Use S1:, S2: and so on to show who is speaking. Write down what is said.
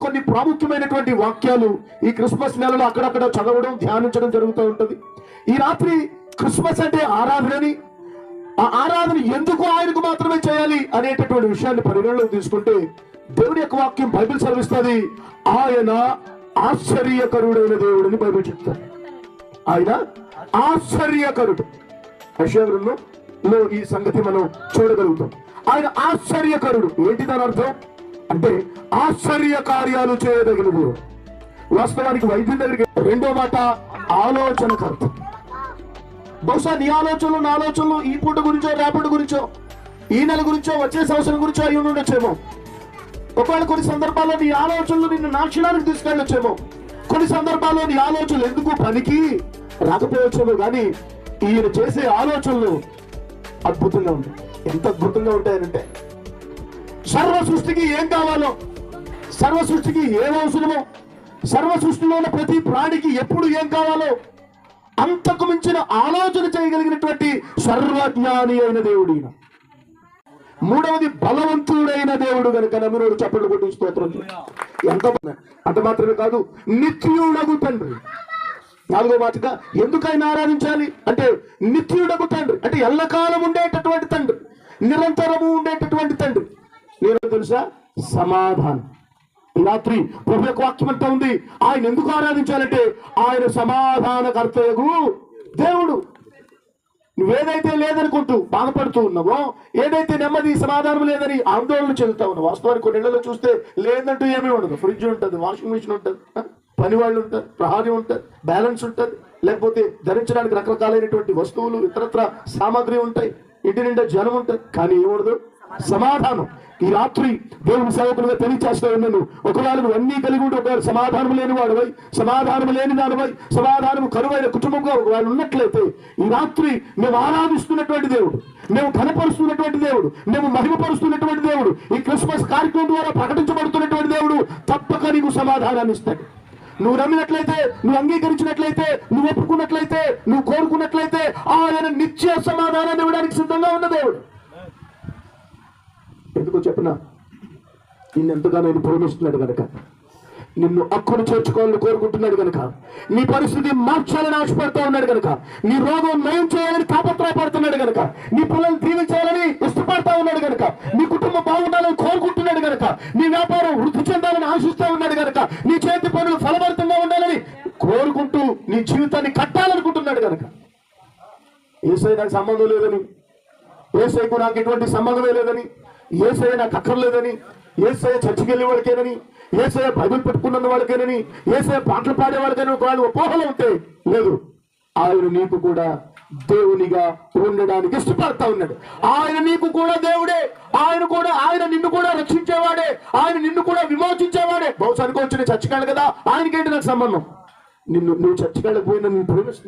S1: కొన్ని ప్రాముఖ్యమైనటువంటి వాక్యాలు ఈ క్రిస్మస్ నెలలో అక్కడక్కడ చదవడం ధ్యానించడం జరుగుతూ ఉంటుంది. ఈ రాత్రి క్రిస్మస్ అంటే ఆరాధనని ఆ ఆరాధన ఎందుకు ఆయనకు మాత్రమే చేయాలి అనేటటువంటి విషయాన్ని పరిగణలోకి తీసుకుంటే దేవుడి యొక్క వాక్యం బైబిల్ సెలవిస్తుంది ఆయన ఆశ్చర్యకరుడైన దేవుడని బైబిల్ చెప్తారు. ఆయన ఆశ్చర్యకరుడు. యశాగ్రంథంలో ఈ సంగతి మనం చూడగలుగుతాం. ఆయన ఆశ్చర్యకరుడు. ఏంటి దాని అర్థం? అంటే ఆశ్చర్య కార్యాలు చేయదగిన దేవుడు వాస్తవానికి వైద్యం దగ్గరికి రెండో మాట ఆలోచనకర్త బహుశా నీ ఆలోచనలు నా ఆలోచనలు ఈ పూట గురించో రేపటి గురించో ఈ నెల గురించో వచ్చే సంవత్సరం గురించో అయి ఉండొచ్చేమో. ఒకవేళ కొన్ని సందర్భాల్లో నీ ఆలోచనలు నిన్ను నాశనానికి తీసుకెళ్ళొచ్చేమో. కొన్ని సందర్భాల్లో నీ ఆలోచనలు ఎందుకు పనికి రాకపోవచ్చేమో కానీ ఈయన చేసే ఆలోచనలు అద్భుతంగా ఉంటాయి. ఎంత అద్భుతంగా ఉంటాయనంటే సర్వ సృష్టికి ఏం కావాలో? సర్వ సృష్టికి ఏం అవసరమో? సర్వ సృష్టిలో ఉన్న ప్రతి ప్రాణికి ఎప్పుడు ఏం కావాలో? అంతకు మించిన ఆలోచన చేయగలిగినటువంటి సర్వజ్ఞాని అయిన దేవుడు ఈయన. మూడవది బలవంతుడైన దేవుడు కనుక నమ్మినోడు చప్పట్లు కొట్టి స్తోత్రం ఎంత అంత మాత్రమే కాదు నిత్యుడగు తండ్రి. నాలుగో మాటగా ఎందుకైనా ఆరాధించాలి? అంటే నిత్యుడగు తండ్రి. అంటే ఎల్లకాలం ఉండేటటువంటి తండ్రి. నిరంతరము ఉండేటటువంటి తండ్రి. నేను తెలుసా? సమాధానం. రాత్రి ప్రభు యొక్క వాక్యం ఎంత ఉంది. ఆయన ఎందుకు ఆరాధించాలంటే ఆయన సమాధానకర్తయగు దేవుడు. నువ్వేదైతే లేదనుకుంటూ బాధపడుతూ ఉన్నావో ఏదైతే నెమ్మది సమాధానం లేదని ఆందోళన చెందుతా ఉన్నావు వాస్తవానికి కొన్ని ఇళ్ళలో చూస్తే లేదంటూ ఏమీ ఉండదు. ఫ్రిడ్జ్ ఉంటుంది వాషింగ్ మిషన్ ఉంటుంది పని వాళ్ళు ఉంటారు ప్రహారీ ఉంటుంది బ్యాలెన్స్ ఉంటుంది లేకపోతే ధరించడానికి రకరకాలైనటువంటి వస్తువులు ఇతరత్ర సామాగ్రి ఉంటాయి ఇంటి నిండా జనం ఉంటుంది కానీ ఏముండదు సమాధానం. ఈ రాత్రి దేవుని సేవకులుగా తెలియచేస్తా ఉన్నాను. ఒకవేళ నువ్వు అన్ని కలిగి ఉండి ఒకవేళ సమాధానం లేని వాడువై సమాధానం లేని దానివై సమాధానం కరువైన కుటుంబంగా ఒకవేళ ఉన్నట్లయితే ఈ రాత్రి మేము ఆరాధిస్తున్నటువంటి దేవుడు మేము కనపరుస్తున్నటువంటి దేవుడు మేము మహిమపరుస్తున్నటువంటి దేవుడు ఈ క్రిస్మస్ కార్యక్రమం ద్వారా ప్రకటించబడుతున్నటువంటి దేవుడు తప్పక నీకు సమాధానాన్ని ఇస్తాడు. నువ్వు నమ్మినట్లయితే నువ్వు అంగీకరించినట్లయితే నువ్వు ఒప్పుకున్నట్లయితే నువ్వు కోరుకున్నట్లయితే ఆయన నిత్య సమాధానాన్ని ఇవ్వడానికి సిద్ధంగా ఉన్న దేవుడు. ఎందుకో చెప్పిన? నిన్ను ఎంతగానో ఆయన ప్రేమిస్తున్నాడు కనుక నిన్ను అక్కును చేర్చుకోవాలని కోరుకుంటున్నాడు కనుక నీ పరిస్థితి మార్చాలని ఆశపడుతూ ఉన్నాడు కనుక నీ రోగం నయం చేయాలని తాపత్రయపడుతున్నాడు కనుక నీ పిల్లలు దీవించాలని ఇష్టపడతా ఉన్నాడు కనుక నీ కుటుంబం బాగుండాలని కోరుకుంటున్నాడు కనుక నీ వ్యాపారం వృద్ధి చెందాలని ఆశిస్తూ ఉన్నాడు కనుక నీ చేతి పనులు ఫలభరితంగా ఉండాలని కోరుకుంటూ నీ జీవితాన్ని కట్టాలనుకుంటున్నాడు కనుక ఏసై నాకు సంబంధం లేదని. ఏసైకు నాకు ఎటువంటి సంబంధమే లేదని. ఏసై నాకు అక్కర్లేదని ఏసై చర్చికి వెళ్ళే వాళ్ళకేనని ఏసై బైబిల్ పెట్టుకున్న వాళ్ళకేనని ఏసై పాటలు పాడే వాళ్ళకని ఒకవేళ అపోహలు ఉంటే లేదు. ఆయన నీకు కూడా దేవునిగా ఉండడానికి ఇష్టపడతా ఉన్నాడు. ఆయన నీకు కూడా దేవుడే. ఆయన కూడా ఆయన నిన్ను కూడా రక్షించేవాడే. ఆయన నిన్ను కూడా విమోచించేవాడే. బహుశా అనుకోవచ్చు నేను చర్చికి కదా. ఆయనకేంటి నాకు సంబంధం? నిన్ను నువ్వు చర్చికి పోయిన నేను ప్రేమిస్తున్నాను